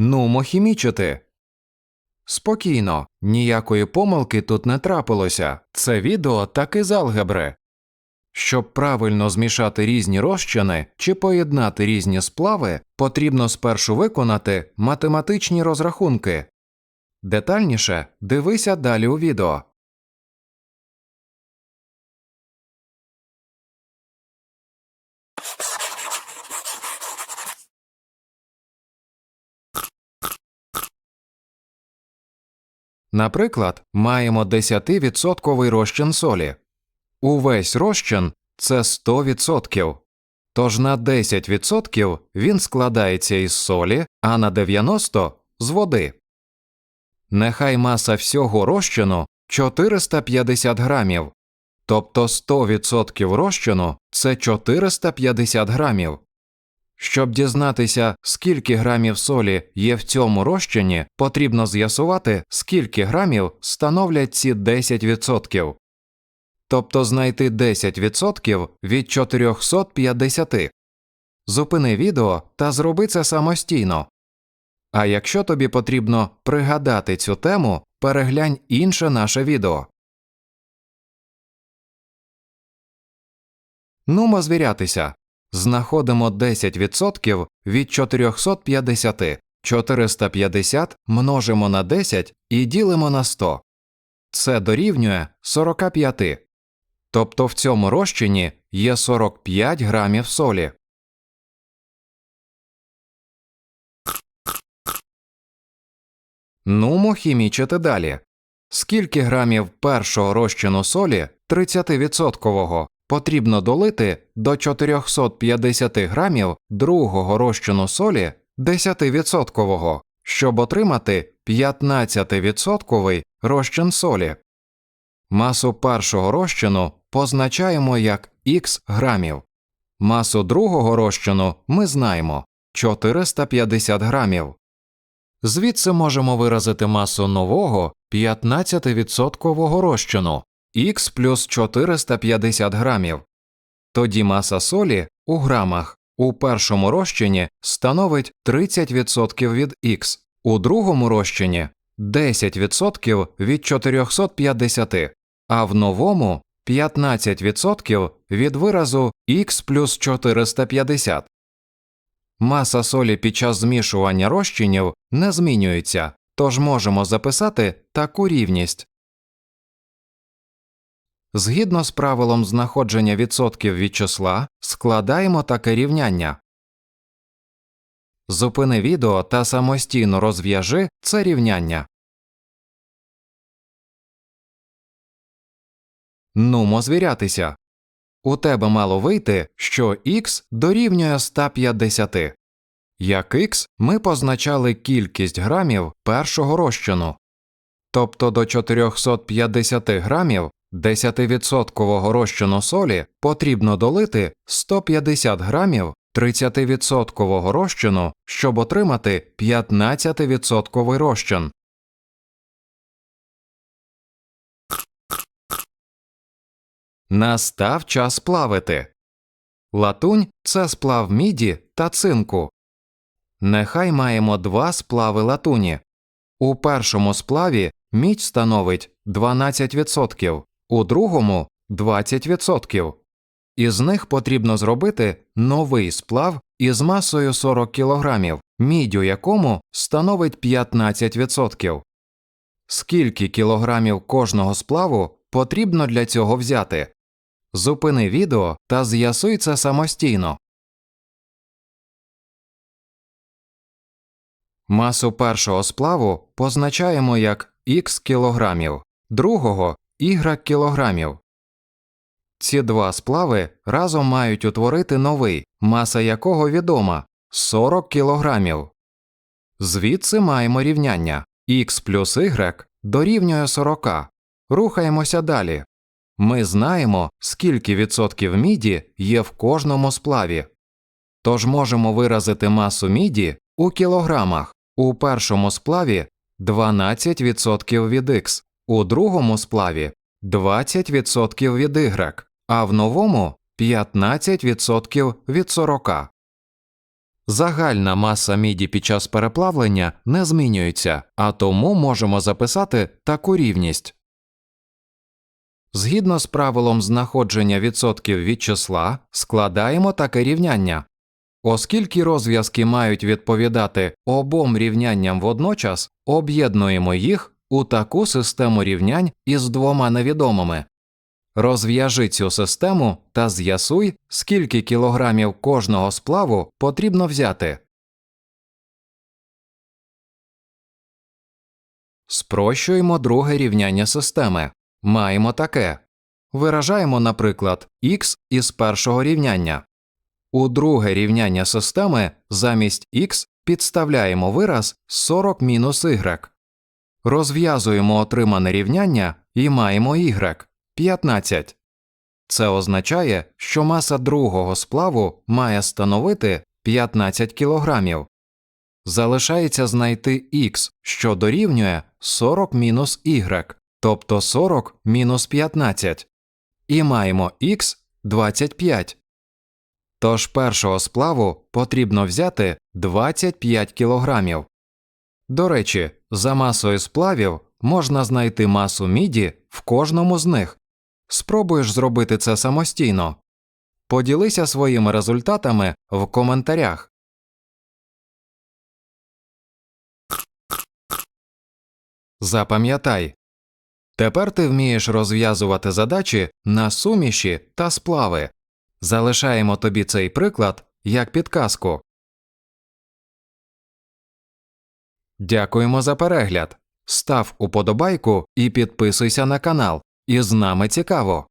Нумо хімічити. Спокійно, ніякої помилки тут не трапилося. Це відео так і з алгебри. Щоб правильно змішати різні розчини чи поєднати різні сплави, потрібно спершу виконати математичні розрахунки. Детальніше дивися далі у відео. Наприклад, маємо 10% розчин солі. Увесь розчин це 100%. Тож на 10% він складається із солі, а на 90% з води. Нехай маса всього розчину 450 грамів, тобто 100% розчину це 450 грамів. Щоб дізнатися, скільки грамів солі є в цьому розчині, потрібно з'ясувати, скільки грамів становлять ці 10%. Тобто знайти 10% від 450. Зупини відео та зроби це самостійно. А якщо тобі потрібно пригадати цю тему, переглянь інше наше відео. Нумо звірятися. Знаходимо 10% від 450. 450 множимо на 10 і ділимо на 100. Це дорівнює 45. Тобто в цьому розчині є 45 грамів солі. Нумо хімічити далі. Скільки грамів першого розчину солі 30% потрібно долити до 450 грамів другого розчину солі 10%, щоб отримати 15% розчин солі. Масу першого розчину позначаємо як х грамів. Масу другого розчину ми знаємо 450 грамів. Звідси можемо виразити масу нового 15% розчину х плюс 450 грамів. Тоді маса солі у грамах у першому розчині становить 30% від х, у другому розчині 10% від 450, а в новому 15% від виразу х плюс 450. Маса солі під час змішування розчинів не змінюється, тож можемо записати таку рівність. Згідно з правилом знаходження відсотків від числа, складаємо таке рівняння. Зупини відео та самостійно розв'яжи це рівняння. Нумо звірятися. У тебе мало вийти, що х дорівнює 150. Як х ми позначали кількість грамів першого розчину. Тобто до 450 грамів 10% розчину солі потрібно долити 150 грамів 30% розчину, щоб отримати 15% розчин. Настав час плавити. Латунь це сплав міді та цинку. Нехай маємо два сплави латуні. У першому сплаві мідь становить 12%, у другому 20%. Із них потрібно зробити новий сплав із масою 40 кг, мідь якому становить 15%. Скільки кілограмів кожного сплаву потрібно для цього взяти? Зупини відео та з'ясуй це самостійно. Масу першого сплаву позначаємо як х кілограмів, другого y кілограмів. Ці два сплави разом мають утворити новий, маса якого відома 40 кілограмів. Звідси маємо рівняння х плюс y дорівнює 40. Рухаємося далі. Ми знаємо, скільки відсотків міді є в кожному сплаві. Тож можемо виразити масу міді у кілограмах. У першому сплаві 12% від х, у другому сплаві 20% від y, а в новому 15% від 40. Загальна маса міді під час переплавлення не змінюється, а тому можемо записати таку рівність. Згідно з правилом знаходження відсотків від числа, складаємо таке рівняння. Оскільки розв'язки мають відповідати обом рівнянням водночас, об'єднуємо їх у таку систему рівнянь із двома невідомими. Розв'яжи цю систему та з'ясуй, скільки кілограмів кожного сплаву потрібно взяти. Спрощуємо друге рівняння системи. Маємо таке. Виражаємо, наприклад, х із першого рівняння. У друге рівняння системи замість х підставляємо вираз 40 мінус y. Розв'язуємо отримане рівняння і маємо y 15. Це означає, що маса другого сплаву має становити 15 кг. Залишається знайти х, що дорівнює 40 мінус y, тобто 40 мінус 15. І маємо х 25. Тож першого сплаву потрібно взяти 25 кг. До речі, за масою сплавів можна знайти масу міді в кожному з них. Спробуєш зробити це самостійно. Поділися своїми результатами в коментарях. Запам'ятай. Тепер ти вмієш розв'язувати задачі на суміші та сплави. Залишаємо тобі цей приклад як підказку. Дякуємо за перегляд. Став уподобайку і підписуйся на канал. І з нами цікаво.